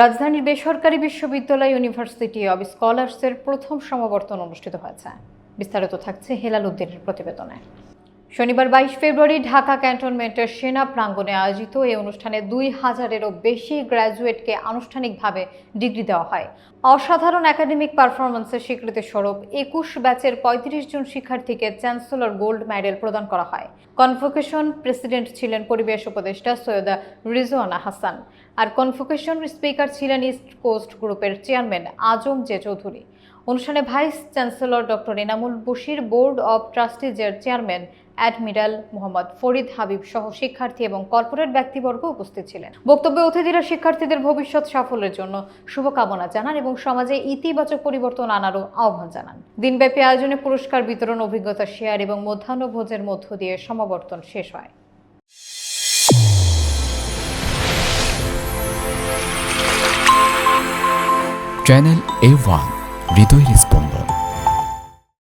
রাজধানীর বেসরকারি বিশ্ববিদ্যালয় ইউনিভার্সিটি অব স্কলার্সের প্রথম সমাবর্তন অনুষ্ঠিত হয়েছে। বিস্তারিত থাকছে হেলাল উদ্দিনের প্রতিবেদনে। শনিবার বাইশ ফেব্রুয়ারি ঢাকা ক্যান্টনমেন্টের সেনা প্রাঙ্গণে আয়োজিত এই অনুষ্ঠানে দুই হাজারেরও বেশি গ্র্যাজুয়েটকে আনুষ্ঠানিকভাবে ডিগ্রি দেওয়া হয়। অসাধারণ একাডেমিক পারফরমেন্সের স্বীকৃতি স্বরূপ একুশ ব্যাচের পঁয়ত্রিশ জন শিক্ষার্থীকে চ্যান্সেলর গোল্ড মেডেল প্রদান করা হয়। কনভোকেশন প্রেসিডেন্ট ছিলেন পরিবেশ উপদেষ্টা সৈয়দা রিজওয়ানা হাসান আর কনভোকেশন স্পিকার ছিলেন ইস্ট কোস্ট গ্রুপের চেয়ারম্যান আজম জে চৌধুরী। অনুষ্ঠানে vice chancellor doctor Enamul Bashir, board of ট্রাস্টিজের chairman admiral Mohammad Farid Habib সহ শিক্ষার্থী এবং কর্পোরেট ব্যক্তিবর্গ উপস্থিত ছিলেন। বক্তব্যে অতিথিরা শিক্ষার্থীদের ভবিষ্যৎ সাফল্যের জন্য শুভকামনা জানান এবং সমাজে ইতিবাচক পরিবর্তন আনারও আহ্বান জানান। দিনব্যাপী আয়োজনে পুরস্কার বিতরণ, অভিজ্ঞতা শেয়ার এবং মধ্যাহ্নভোজের মধ্য দিয়ে সমাবর্তন শেষ হয়। Channel A one Видой Респонд.